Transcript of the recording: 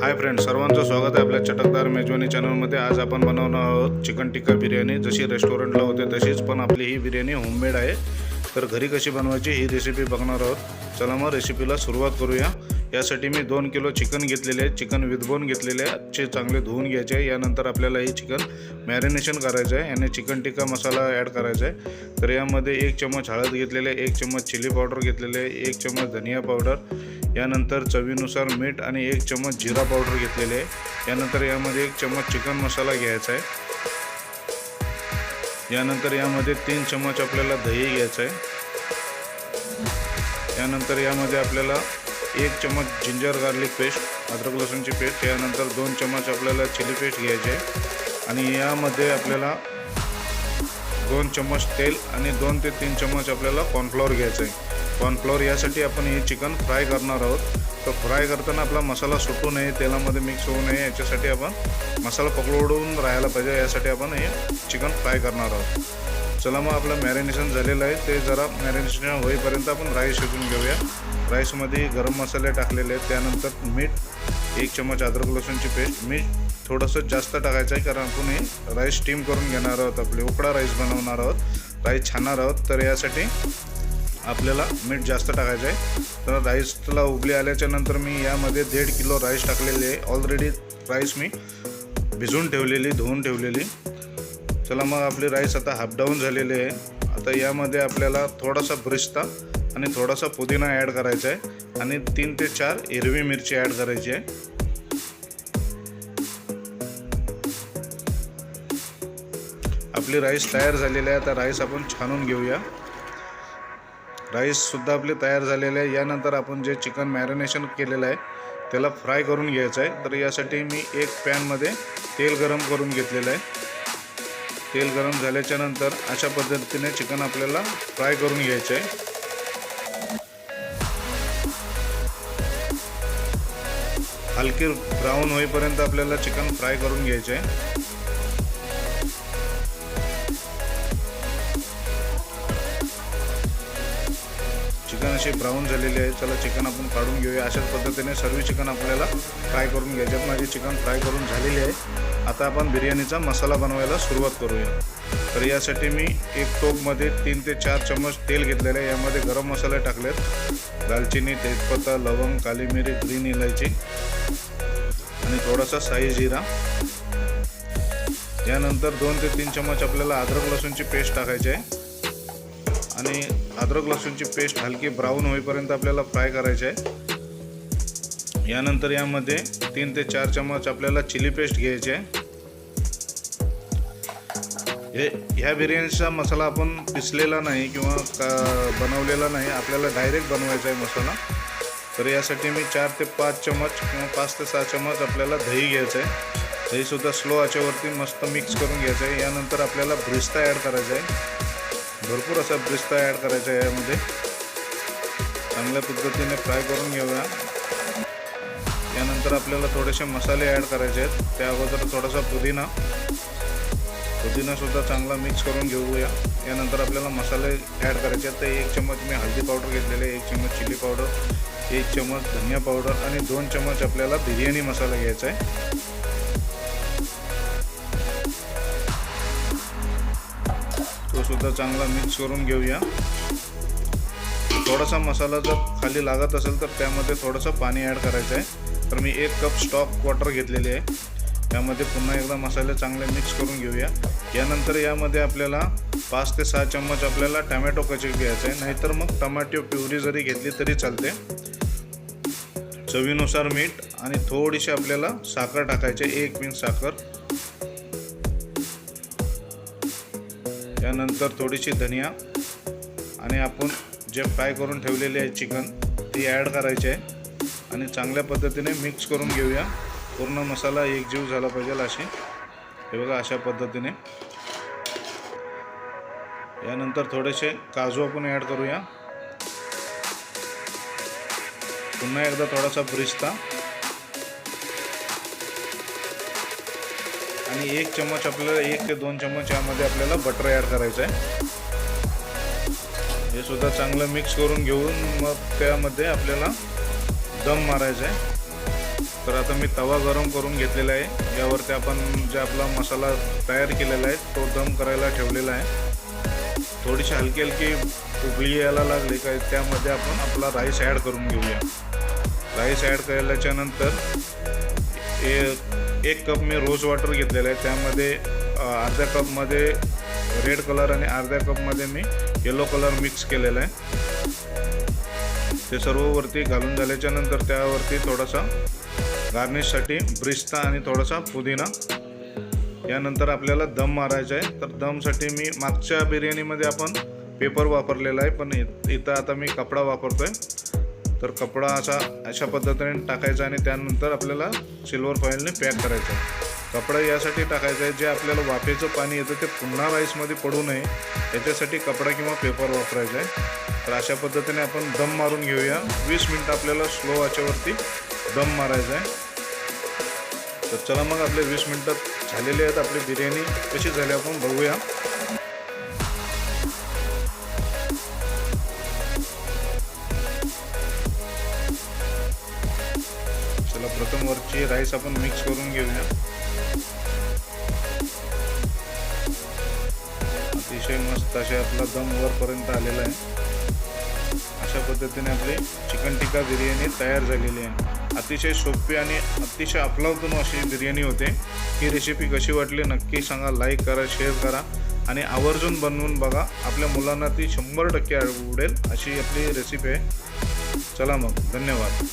Hi friend सर्वांचं स्वागत आहे आपल्या चटकदार मेजवानी चॅनलमध्ये आज आपण बनवणार आहोत चिकन टिक्का बिर्याणी. जशी रेस्टॉरंटला होते तशीच पण आपली ही बिर्याणी होममेड आहे. तर घरी कशी बनवायची ही रेसिपी बघणार आहोत. चला मग रेसिपीला सुरुवात करूया. यासाठी मी दोन किलो चिकन घेतलेले आहे चिकन विथबोन घेतलेले आहे चे चांगले धुवून घ्यायचे आहे. यानंतर आपल्याला हे चिकन मॅरिनेशन करायचं आहे. याने चिकन टिक्का मसाला ॲड करायचा आहे. तर यामध्ये एक चम्मच हळद घेतलेले आहे. एक चम्मच चिली पावडर घेतलेले एक चम्मच धनिया पावडर यानंतर चवीनुसार मीठ आणि एक चम्मच जिरा पावडर घेतलेले आहे. यानंतर यामध्ये एक चम्मच चिकन मसाला घ्यायचा आहे. यानंतर यामध्ये तीन चम्मच आपल्याला दही घ्यायचं आहे. यानंतर यामध्ये आपल्याला एक चम्मच जिंजर गार्लिक पेस्ट अद्रक लसूणची पेस्ट यानंतर दोन चम्मच आपल्याला चिली पेस्ट घ्यायची आहे. आणि यामध्ये आपल्याला दोन चम्मच तेल आणि दोन ते तीन चम्मच आपल्याला कॉर्नफ्लॉवर घ्यायचं आहे. कॉर्नफ्लॉवर यासाठी आपण हे चिकन फ्राय करणार आहोत. तर फ्राय करताना आपला मसाला सुटू नये तेलामध्ये मिक्स होऊ नये याच्यासाठी आपण मसाला पकडून राहायला पाहिजे. यासाठी आपण हे चिकन फ्राय करणार आहोत. चला मग आपलं मॅरिनेशन झालेलं आहे. ते जरा मॅरिनेशन होईपर्यंत आपण राईस शिजून घेऊया. राईसमध्ये गरम मसाले टाकलेले आहेत. त्यानंतर मीठ एक चम्मच अद्रक लसूणची पेस्ट मीठ थोडंसं जास्त टाकायचं आहे कारण आपण हे राईस स्टीम करून घेणार आहोत. आपले उकडा राईस बनवणार आहोत. राईस छानणार आहोत. तर यासाठी आपल्याला मीठ जास्त टाकायचं आहे तर राईसला उबली आल्याच्यानंतर मी यामध्ये दीड किलो राईस टाकलेली आहे. ऑलरेडी राईस मी भिजवून ठेवलेली धुवून ठेवलेली. चला मग आपली राईस आता हाफ डाऊन झालेली आहे. आता यामध्ये आपल्याला थोडासा ब्रिस्ता आणि थोडासा पुदिना ॲड करायचा आहे आणि तीन ते चार हिरवी मिरची ॲड करायची आहे. आपली राईस तयार झालेली आहे. आता राईस आपण छानून घेऊया. राईससुद्धा आपले तयार झालेले आहे. यानंतर आपण जे चिकन मॅरिनेशन केलेलं आहे त्याला फ्राय करून घ्यायचं आहे. तर यासाठी मी एक पॅनमध्ये तेल गरम करून घेतलेलं आहे. तेल गरम झाल्याच्यानंतर अशा पद्धतीने चिकन आपल्याला फ्राय करून घ्यायचं आहे. हलकी ब्राऊन होईपर्यंत आपल्याला चिकन फ्राय करून घ्यायचे आहे. असे ब्राऊन झालेली आहे. चला चिकन आपण काढून घेऊया. अशाच पद्धतीने सर्व चिकन आपल्याला फ्राय करून घ्यायच्यात माझे चिकन फ्राय करून झालेली आहे. आता आपण बिर्याणीचा मसाला बनवायला सुरुवात करूया. तर यासाठी मी एक टोपमध्ये तीन ते चार चम्मच तेल घेतलेलं आहे. यामध्ये गरम मसाले टाकलेत. दालचिनी तेजपत्ता लवंग काली मिरी ग्रीन इलायची आणि थोडासा साई जिरा. यानंतर दोन ते तीन चम्मच आपल्याला अद्रक लसूणची पेस्ट टाकायची आहे. आणि अद्रक लसूणची पेस्ट हलकी ब्राऊन होईपर्यंत आपल्याला फ्राय करायची आहे. यानंतर यामध्ये तीन ते चार चम्मच आपल्याला चिली पेस्ट घ्यायची आहे. हे ह्या बिर्याणीचा मसाला आपण पिसलेला नाही किंवा का बनवलेला नाही आपल्याला डायरेक्ट बनवायचा आहे मसाला. तर यासाठी मी चार ते पाच चम्मच किंवा पाच ते सहा चम्मच आपल्याला दही घ्यायचं आहे. दहीसुद्धा स्लो आचेवरती मस्त मिक्स करून घ्यायचं आहे. यानंतर आपल्याला ब्रिस्ता ॲड करायचा आहे. भरपूर असा ब्रिस्ता ॲड करायचा आहे यामध्ये. चांगल्या पद्धतीने फ्राय करून घेऊया. यानंतर आपल्याला थोडेसे मसाले ॲड करायचे आहेत. त्या अगोदर थोडासा पुदिना. पुदिनासुद्धा चांगला मिक्स करून घेऊया. यानंतर आपल्याला मसाले ॲड करायचे आहेत. तर एक चम्मच मी हळदी पावडर घेतलेले एक चम्मच चिली पावडर एक चम्मच धनिया पावडर आणि दोन चम्मच आपल्याला बिर्याणी मसाला घ्यायचा आहे. सुद्धा चांगला मिक्स करून घेऊया. थोडासा मसाला जर खाली लागत असेल तर त्यामध्ये थोडंसं पाणी ॲड करायचं आहे. तर मी एक कप स्टॉक वॉटर घेतलेले आहे. त्यामध्ये पुन्हा एकदा मसाले चांगले मिक्स करून घेऊया. यानंतर यामध्ये आपल्याला पाच ते सहा चम्मच आपल्याला टमॅटो कचक घ्यायचं आहे. नाहीतर मग टमाटो प्युरी जरी घेतली तरी चालते. चवीनुसार मीठ आणि थोडीशी आपल्याला साखर टाकायची एक पिंच साखर. त्यानंतर थोडीशी धनिया आणि आपण जे फ्राय करून ठेवलेले आहे चिकन ती ॲड करायची आहे. आणि चांगल्या पद्धतीने मिक्स करून घेऊया. पूर्ण मसाला एकजीव झाला पाहिजे अशी. हे बघा अशा पद्धतीने. यानंतर थोडेसे काजू आपण ॲड करूया. पुन्हा एकदा थोडासा ब्रिस्ता. आणि एक चम्मच आपल्याला एक ते दोन चम्मच यामध्ये आपल्याला बटर ॲड करायचं आहे. हे सुद्धा चांगलं मिक्स करून घेऊन मग त्यामध्ये आपल्याला दम मारायचा आहे. तर आता मी तवा गरम करून घेतलेला आहे. यावरती आपण जे आपला मसाला तयार केलेला आहे तो दम करायला ठेवलेला आहे. थोडीशी हलकी हलकी उकळी यायला लागली का त्यामध्ये आपण आपला राईस ॲड करून घेऊया. राईस ॲड केल्याच्यानंतर हे एक कप मी रोज वॉटर घेतलेलं आहे. त्यामध्ये अर्ध्या कपमध्ये रेड कलर आणि अर्ध्या कपमध्ये मी येलो कलर मिक्स केलेला आहे. ते सर्व वरती घालून झाल्याच्यानंतर त्यावरती थोडासा गार्निशसाठी ब्रिस्ता आणि थोडासा पुदिना. यानंतर आपल्याला दम मारायचा आहे. तर दमसाठी मी मागच्या बिर्याणीमध्ये आपण पेपर वापरलेला आहे. पण इ- इथं आता मी कपडा वापरतो आहे तर कपडा असा अशा पद्धतीने टाकायचा आणि त्यानंतर आपल्याला सिल्वर फॉईलने पॅक करायचा. आहे कपडा यासाठी टाकायचा आहे जे आपल्याला वाफेचं पाणी येतं ते पुन्हा राईसमध्ये पडू नये. याच्यासाठी कपडा किंवा पेपर वापरायचा आहे. तर अशा पद्धतीने आपण दम मारून घेऊया. वीस मिनटं आपल्याला स्लो याच्यावरती दम मारायचा आहे. तर चला मग आपले वीस मिनटं झालेले आहेत आपली बिर्याणी. कशी झाली आपण बघूया. जी राईस आपण मिक्स करून घेऊया. अतिशय मस्त असे आपला दम वरपर्यंत आलेला आहे. अशा पद्धतीने आपली चिकन टिक्का बिर्याणी तयार झालेली आहे. अतिशय सोपी आणि अतिशय अफलावतून अशी बिर्याणी होते. ही रेसिपी कशी वाटली नक्की सांगा लाईक करा शेअर करा आणि आवर्जून बनवून बघा. आपल्या मुलांना ती शंभर टक्के आवडेल अशी आपली रेसिपी आहे. चला मग धन्यवाद.